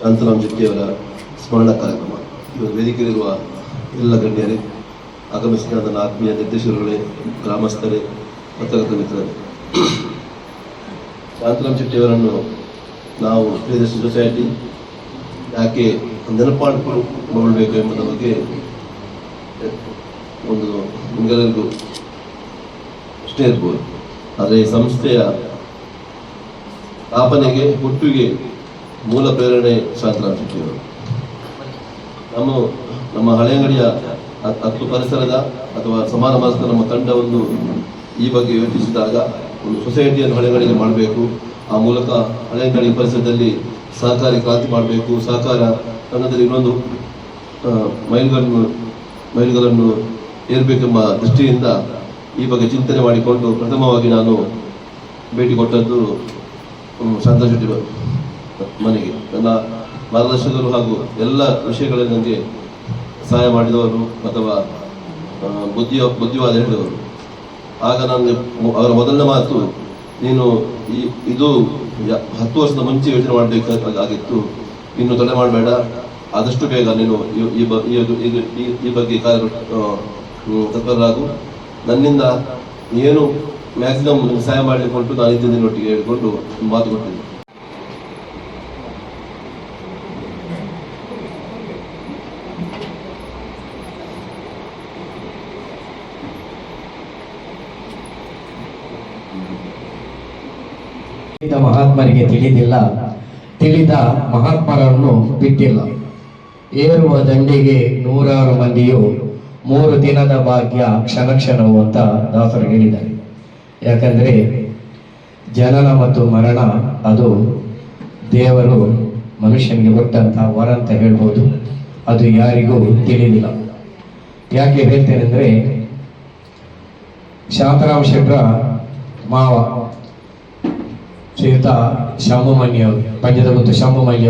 ಶಾಂತರಾಮ್ ಶೆಟ್ಟಿಯವರ ಸ್ಮರಣ ಕಾರ್ಯಕ್ರಮ. ಇವತ್ತು ವೇದಿಕೆಯಲ್ಲಿರುವ ಎಲ್ಲ ಗಣ್ಯರೇ ಆಗಮಿಸಿದ ನನ್ನ ಆತ್ಮೀಯ ನಿರ್ದೇಶಕರುಗಳೇ, ಗ್ರಾಮಸ್ಥರೇ ಪತ್ರಕರ್ತ ಮಿತ್ರರೇ. ಶಾಂತರಾಮ್ ಶೆಟ್ಟಿಯವರನ್ನು ನಾವು ಸೊಸೈಟಿ, ಯಾಕೆ ನೆನಪಾಡಿಕೊಳ್ಳಬೇಕು ಎಂಬುದರ ಬಗ್ಗೆ ಒಂದು ನಿಮಗೆಲ್ಲರಿಗೂ ಇಷ್ಟೇ ಇರ್ಬೋದು. ಆದರೆ ಈ ಸಂಸ್ಥೆಯ ಸ್ಥಾಪನೆಗೆ ಹುಟ್ಟಿಗೆ ಮೂಲ ಪ್ರೇರಣೆ ಶೆಟ್ಟಿಯವರು ನಮ್ಮ ನಮ್ಮ ಹಳೆಯಂಗಡಿಯ ಹ- ಹತ್ತು ಪರಿಸರದ ಅಥವಾ ಸಮಾನ ಮನಸ್ಸಿನ ನಮ್ಮ ತಂಡವನ್ನು ಈ ಬಗ್ಗೆ ಯೋಚಿಸಿದಾಗ ಒಂದು ಸೊಸೈಟಿಯನ್ನು ಹಳೆಗಡಿಗೆ ಮಾಡಬೇಕು. ಆ ಮೂಲಕ ಹಳೆಯಂಗಡಿ ಪರಿಸರದಲ್ಲಿ ಸಹಕಾರಿ ಕ್ರಾಂತಿ ಮಾಡಬೇಕು. ಸಹಕಾರ ತಂಡದಲ್ಲಿ ಇನ್ನೊಂದು ಮೈಲುಗಳನ್ನು ಮೈಲುಗಳನ್ನು ಏರಬೇಕೆಂಬ ದೃಷ್ಟಿಯಿಂದ ಈ ಬಗ್ಗೆ ಚಿಂತನೆ ಮಾಡಿಕೊಂಡು ಪ್ರಥಮವಾಗಿ ನಾನು ಭೇಟಿ ಕೊಟ್ಟದ್ದು ಸಂತೋಷ ಮನೆಗೆ. ನನ್ನ ಮಾರ್ಗದರ್ಶಕರು ಹಾಗೂ ಎಲ್ಲ ವಿಷಯಗಳಲ್ಲಿ ನನಗೆ ಸಹಾಯ ಮಾಡಿದವರು ಅಥವಾ ಬುದ್ಧಿ ಬುದ್ಧಿವಾದ ಹೇಳಿದವರು. ಆಗ ನನಗೆ ಅವರ ಮೊದಲನೇ ಮಾತು, ನೀನು ಈ, ಇದು ಹತ್ತು ವರ್ಷದ ಮುಂಚೆ ಯೋಚನೆ ಮಾಡಬೇಕಾಗಿತ್ತು ಇನ್ನು ತಡೆ ಮಾಡಬೇಡ. ಆದಷ್ಟು ಬೇಗ ನೀನು ಈ- ಈ ಬಗ್ಗೆ ಕಾರ್ಯ ತತ್ಪರಾಗು ನನ್ನಿಂದ ಏನು ಮ್ಯಾಕ್ಸಿಮಮ್ ಸಹಾಯ ಮಾಡಿಕೊಂಡು ನಾನು ಇದ್ದೀನಿ ಒಟ್ಟಿಗೆ ಹೇಳಿಕೊಂಡು ಮಾತು ಕೊಟ್ಟಿದ್ದೆ ತಿಳಿದ ಮಹಾತ್ಮರಿಗೆ ತಿಳಿದಿಲ್ಲ. ತಿಳಿದ ಮಹಾತ್ಮರನ್ನು ಬಿಟ್ಟಿಲ್ಲ. ಏರುವ ದಂಡಿಗೆ ನೂರಾರು ಮಂದಿಯು ಮೂರು ದಿನದ ಭಾಗ್ಯ ಕ್ಷಣ ಕ್ಷಣವು ಅಂತ ದಾಸರು ಹೇಳಿದ್ದಾರೆ. ಯಾಕಂದ್ರೆ ಜನನ ಮತ್ತು ಮರಣ ಅದು ದೇವರು ಮನುಷ್ಯನಿಗೆ ಕೊಟ್ಟಂತ ವರ ಅಂತ ಹೇಳ್ಬೋದು. ಅದು ಯಾರಿಗೂ ತಿಳಿದಿಲ್ಲ. ಯಾಕೆ ಹೇಳ್ತೇನೆ ಅಂದ್ರೆ ಶಾಂತರಾಮ್ ಶೆಟ್ರ ಮಾವ ಶ್ರೀಯುತ ಶಾಂಭುಮಣಿ ಅವರು, ಪಂಜದ ಗುತ್ತು ಶಾಂಭುಮಣಿ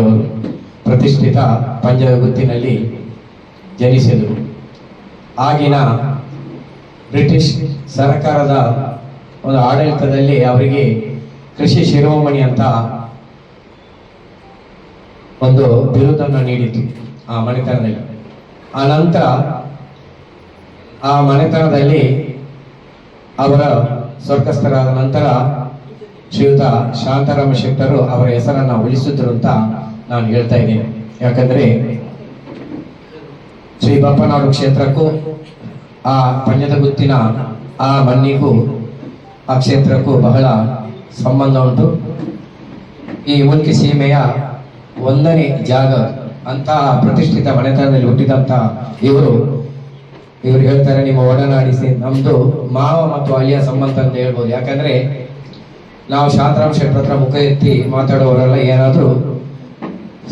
ಪ್ರತಿಷ್ಠಿತ ಪಂಜದ ಗುತ್ತಿನಲ್ಲಿ ಜನಿಸಿದರು. ಆಗಿನ ಬ್ರಿಟಿಷ್ ಸರ್ಕಾರದ ಒಂದು ಆಡಳಿತದಲ್ಲಿ ಅವರಿಗೆ ಕೃಷಿ ಶಿರೋಮಣಿ ಅಂತ ಒಂದು ಬಿರುದನ್ನು ನೀಡಿತು ಆ ಮನೆತನದಲ್ಲಿ. ಆ ನಂತರ ಆ ಮನೆತನದಲ್ಲಿ ಅವರ ಸ್ವರ್ಗಸ್ಥರಾದ ನಂತರ ಶ್ರೀಯುತ ಶಾಂತಾರಾಮ ಶೆಟ್ಟರು ಅವರ ಹೆಸರನ್ನ ಉಳಿಸಿದ್ರು ಅಂತ ನಾನು ಹೇಳ್ತಾ ಇದ್ದೀನಿ. ಯಾಕಂದ್ರೆ ಶ್ರೀ ಬಪ್ಪನಾಡು ಕ್ಷೇತ್ರಕ್ಕೂ, ಆ ಪಂಜದ ಗುತ್ತಿನ ಆ ಮಣ್ಣಿಗೂ, ಆ ಕ್ಷೇತ್ರಕ್ಕೂ ಬಹಳ ಸಂಬಂಧ ಉಂಟು. ಈ ಮುಲ್ಕಿ ಸೀಮೆಯ ಒಂದನೇ ಜಾಗ ಅಂತಹ ಪ್ರತಿಷ್ಠಿತ ಮನೆತನದಲ್ಲಿ ಹುಟ್ಟಿದಂತ ಇವರು ಇವರು ಹೇಳ್ತಾರೆ, ನಿಮ್ಮ ಒಡನಾಡಿಸಿ ನಮ್ದು ಮಾವ ಮತ್ತು ಅಳಿಯ ಸಂಬಂಧ ಅಂತ ಹೇಳ್ಬೋದು. ಯಾಕಂದ್ರೆ ನಾವು ಶಾಂತರಾಮ್ ಶೆಟ್ಟರ್ ಹತ್ರ ಮುಖ ಎತ್ತಿ ಮಾತಾಡುವವರೆಲ್ಲ ಏನಾದರೂ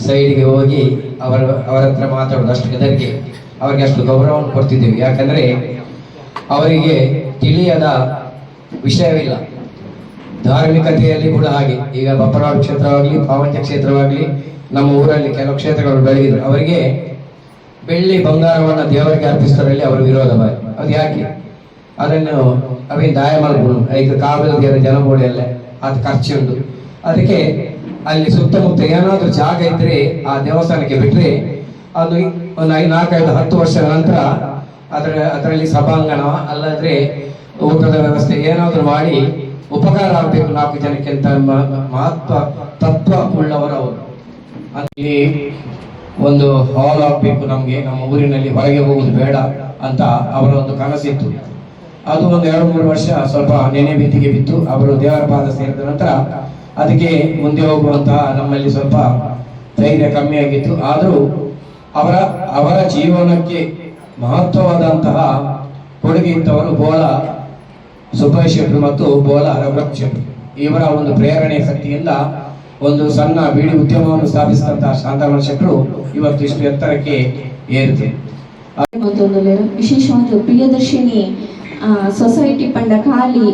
ಸೈಡ್ಗೆ ಹೋಗಿ ಅವರ ಅವರ ಹತ್ರ ಮಾತಾಡೋದು ಅಷ್ಟು ಅವರಿಗೆ ಅಷ್ಟು ಗೌರವವನ್ನು ಕೊಡ್ತಿದ್ದೀವಿ. ಯಾಕಂದರೆ ಅವರಿಗೆ ತಿಳಿಯದ ವಿಷಯವಿಲ್ಲ. ಧಾರ್ಮಿಕತೆಯಲ್ಲಿ ಕೂಡ ಹಾಗೆ. ಈಗ ಬಪ್ಪನಾಡು ಕ್ಷೇತ್ರವಾಗಲಿ, ಪಾವಂಚ ಕ್ಷೇತ್ರವಾಗಲಿ, ನಮ್ಮ ಊರಲ್ಲಿ ಕೆಲವು ಕ್ಷೇತ್ರಗಳು ಬೆಳೆದಿದ್ರು ಅವರಿಗೆ ಬೆಳ್ಳಿ ಬಂಗಾರವನ್ನು ದೇವರಿಗೆ ಅರ್ಪಿಸ್ತಾರಲ್ಲಿ ಅವರು ವಿರೋಧ ಅದು ಯಾಕೆ ಅದನ್ನು ಅವೇನು ದಾಯ ಮಾಡ್ಬೋದು ಈಗ ಕಾವಲು ದೇವರ ಜನಬೋಡಿಯಲ್ಲೇ ಅದು ಖರ್ಚೊಂದು ಅದಕ್ಕೆ ಅಲ್ಲಿ ಸುತ್ತಮುತ್ತ ಏನಾದ್ರೂ ಜಾಗ ಇದ್ರೆ ಆ ದೇವಸ್ಥಾನಕ್ಕೆ ಬಿಟ್ರೆ ಅದು ಒಂದು ಐದು ನಾಲ್ಕೈದು ಹತ್ತು ವರ್ಷದ ನಂತರ ಅದರ, ಅದರಲ್ಲಿ ಸಭಾಂಗಣ, ಅಲ್ಲದ್ರೆ ಊಟದ ವ್ಯವಸ್ಥೆ ಏನಾದ್ರೂ ಮಾಡಿ ಉಪಕಾರ ಆಗಬೇಕು ನಾಲ್ಕು ಜನಕ್ಕೆ ಅಂತ ಮಹತ್ವ ತತ್ವ ಉಳ್ಳವರು ಅವರು. ಅಲ್ಲಿ ಒಂದು ಹಾಲ್ ಆಗ್ಬೇಕು ನಮ್ಗೆ, ನಮ್ಮ ಊರಿನಲ್ಲಿ ಹೊರಗೆ ಹೋಗುದು ಬೇಡ ಅಂತ ಅವರ ಒಂದು ಕನಸಿತ್ತು. ಅದು ಒಂದು ಎರಡು ಮೂರು ವರ್ಷ ಸ್ವಲ್ಪ ನೆನೆ ಬೀತಿಗೆ ಬಿತ್ತು. ಅವರು ದೇವರ ಪಾದ ಸೇರಿದ ನಂತರ ಅದಕ್ಕೆ ಮುಂದೆ ಹೋಗುವಂತಹ ನಮ್ಮಲ್ಲಿ ಸ್ವಲ್ಪ ಧೈರ್ಯ ಕಮ್ಮಿ ಆಗಿತ್ತು ಆದರೂ ಅವರ ಅವರ ಜೀವನಕ್ಕೆ ಮಹತ್ವವಾದಂತಹ ಕೊಡುಗೆ ಇತ್ತವರು ಬೋಳ ಸುಭಾಷ್ ಶೆಟ್ರು ಮತ್ತು ಬೋಲ ರಘುರಾಮ್ ಶೆಟ್ರು ಇವರ ಒಂದು ಪ್ರೇರಣೆ ಶಕ್ತಿಯಿಂದ ಒಂದು ಸಣ್ಣ ಬೀಡಿ ಉದ್ಯಮವನ್ನು ಸ್ಥಾಪಿಸಿದಂತಹ ಶಾಂತರಾಮ ಶೆಟ್ರು ಇವತ್ತು ಇಷ್ಟು ಎತ್ತರಕ್ಕೆ ಏರುತ್ತೆ ಮತ್ತೊಂದು ವಿಶೇಷವಾದ ಪ್ರಿಯದರ್ಶಿನಿ ಸೊಸೈಟಿ ಪಂಡ ಖಾಲಿ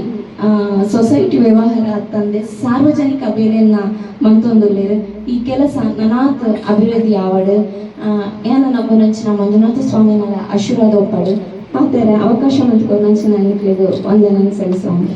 ಸೊಸೈಟಿ ವ್ಯವಹಾರ ತಂದೆ ಸಾರ್ವಜನಿಕ ಅಭಿವೃದ್ಧಿಯನ್ನ ಮಂತೊಂದುಲ್ಲೇರು ಈ ಕೆಲಸ ನನಾತ್ ಅಭಿವೃದ್ಧಿ ಆವಡ್ ಏನ ನಮ್ಮ ನಂಚಿನ ಮಂಜುನಾಥ ಸ್ವಾಮಿಗಳ ಆಶೀರ್ವಾದ ಒಪ್ಪಡು. ಆತರ ಅವಕಾಶ ಮಂತ್ಕೊಂಡು ನಂಚಿನ ಅನ್ಕ್ಲಿದು ನನ್ನ ಸಲ್ಲಿಸುವಂತ